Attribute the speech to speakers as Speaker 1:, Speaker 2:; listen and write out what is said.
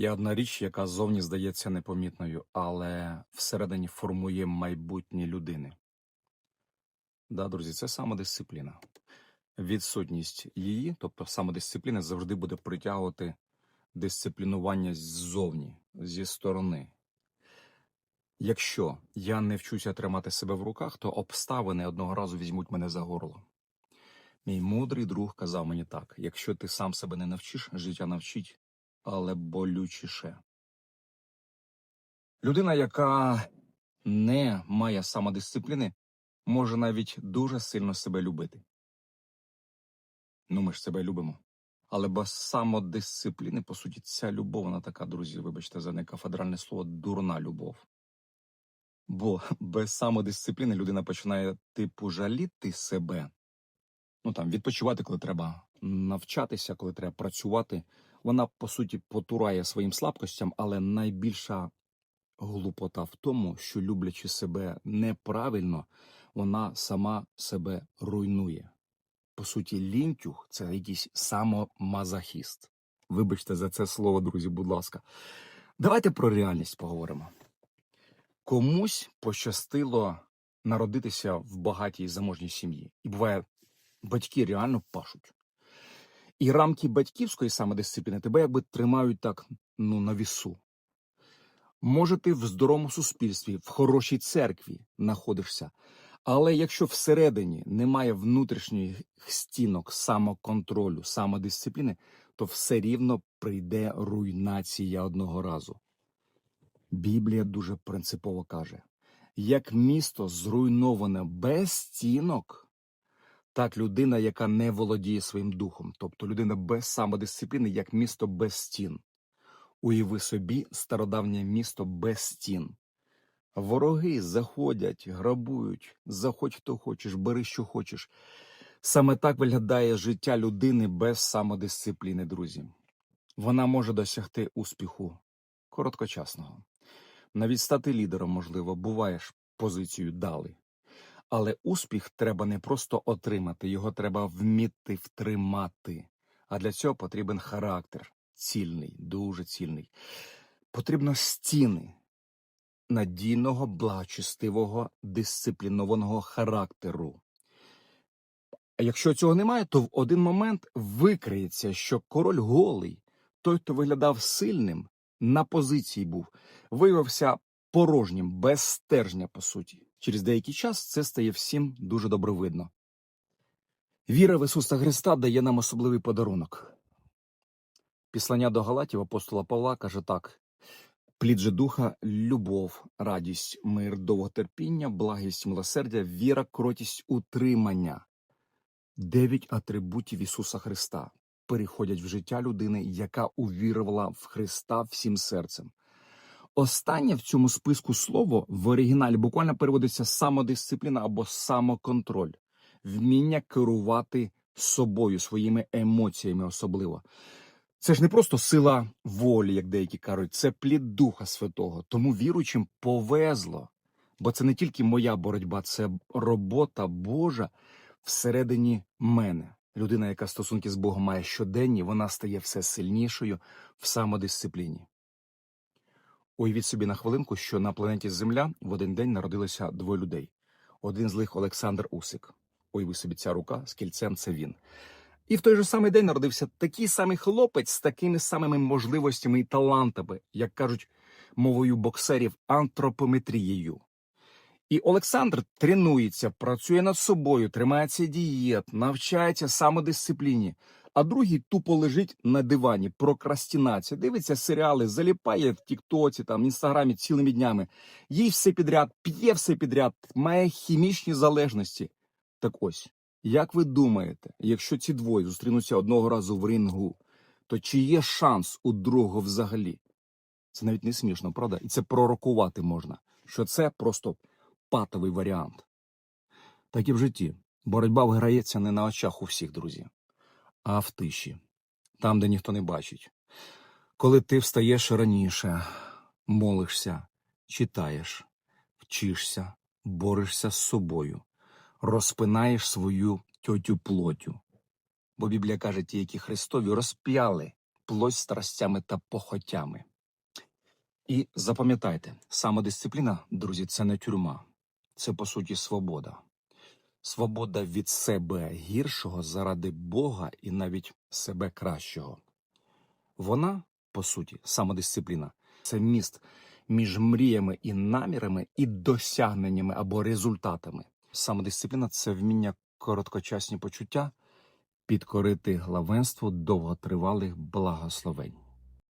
Speaker 1: Є одна річ, яка зовні здається непомітною, але всередині формує майбутнє людини. Да, друзі, це самодисципліна. Відсутність її, тобто самодисципліна, завжди буде притягувати дисциплінування ззовні, зі сторони. Якщо я не вчуся тримати себе в руках, то обставини одного разу візьмуть мене за горло. Мій мудрий друг казав мені так: якщо ти сам себе не навчиш, життя навчить, але болючіше. Людина, яка не має самодисципліни, може навіть дуже сильно себе любити. Ну, ми ж себе любимо. Але без самодисципліни, по суті, ця любов, вона така, друзі, вибачте за некафедральне слово, дурна любов. Бо без самодисципліни людина починає типу жаліти себе. Ну там відпочивати, коли треба навчатися, коли треба працювати. Вона по суті потурає своїм слабкостям, але найбільша глупота в тому, що люблячи себе неправильно, вона сама себе руйнує. По суті, лінтюх це якийсь самомазохіст. Вибачте за це слово, друзі, будь ласка. Давайте про реальність поговоримо. Комусь пощастило народитися в багатій заможній сім'ї. І буває, батьки реально пашуть. І рамки батьківської самодисципліни тебе якби тримають так ну, на вісу. Може, ти в здоровому суспільстві, в хорошій церкві знаходишся, але якщо всередині немає внутрішніх стінок самоконтролю, самодисципліни, то все рівно прийде руйнація одного разу. Біблія дуже принципово каже: як місто зруйноване без стінок, так людина, яка не володіє своїм духом, тобто людина без самодисципліни, як місто без стін. Уяви собі стародавнє місто без стін. Вороги заходять, грабують, заходь хто хочеш, бери що хочеш. Саме так виглядає життя людини без самодисципліни, друзі. Вона може досягти успіху короткочасного. Навіть стати лідером, можливо, буваєш позицію дали. Але успіх треба не просто отримати, його треба вміти втримати. А для цього потрібен характер цільний, дуже цільний. Потрібно стіни надійного, благочестивого, дисциплінованого характеру. А якщо цього немає, то в один момент викриється, що король голий, той, хто виглядав сильним, на позиції був, виявився порожнім, без стержня, по суті. Через деякий час це стає всім дуже добре видно. Віра в Ісуса Христа дає нам особливий подарунок. Післання до Галатів апостола Павла каже так: плід же духа, любов, радість, мир, довготерпіння, благість, милосердя, віра, кротість, утримання. Дев'ять атрибутів Ісуса Христа переходять в життя людини, яка увірувала в Христа всім серцем. Останнє в цьому списку слово в оригіналі буквально переводиться самодисципліна або самоконтроль, вміння керувати собою, своїми емоціями особливо. Це ж не просто сила волі, як деякі кажуть, це плід Духа Святого. Тому віруючим повезло, бо це не тільки моя боротьба, це робота Божа всередині мене. Людина, яка стосунки з Богом має щоденні, вона стає все сильнішою в самодисципліні. Уявіть собі на хвилинку, що на планеті Земля в один день народилося двоє людей. Один з них Олександр Усик. Уяви собі ця рука з кільцем це він. І в той же самий день народився такий самий хлопець з такими самими можливостями і талантами, як кажуть мовою боксерів, антропометрією. І Олександр тренується, працює над собою, тримається дієт, навчається самодисципліні, а другий тупо лежить на дивані, прокрастинація, дивиться серіали, заліпає в Тіктоці, там, Інстаграмі цілими днями, їй все підряд, п'є все підряд, має хімічні залежності. Так ось, як ви думаєте, якщо ці двоє зустрінуться одного разу в рингу, то чи є шанс у другого взагалі? Це навіть не смішно, правда? І це пророкувати можна, що це просто патовий варіант. Так і в житті. Боротьба виграється не на очах у всіх, друзі, а в тиші, там, де ніхто не бачить. Коли ти встаєш раніше, молишся, читаєш, вчишся, борешся з собою, розпинаєш свою тьотю плотю. Бо Біблія каже, ті, які Христові розп'яли плоть страстями та похотями. І запам'ятайте, самодисципліна, друзі, це не тюрма, це по суті свобода. Свобода від себе гіршого заради Бога і навіть себе кращого. Вона, по суті, самодисципліна це міст між мріями і намірами і досягненнями або результатами. Самодисципліна це вміння короткочасні почуття підкорити главенству довготривалих благословень.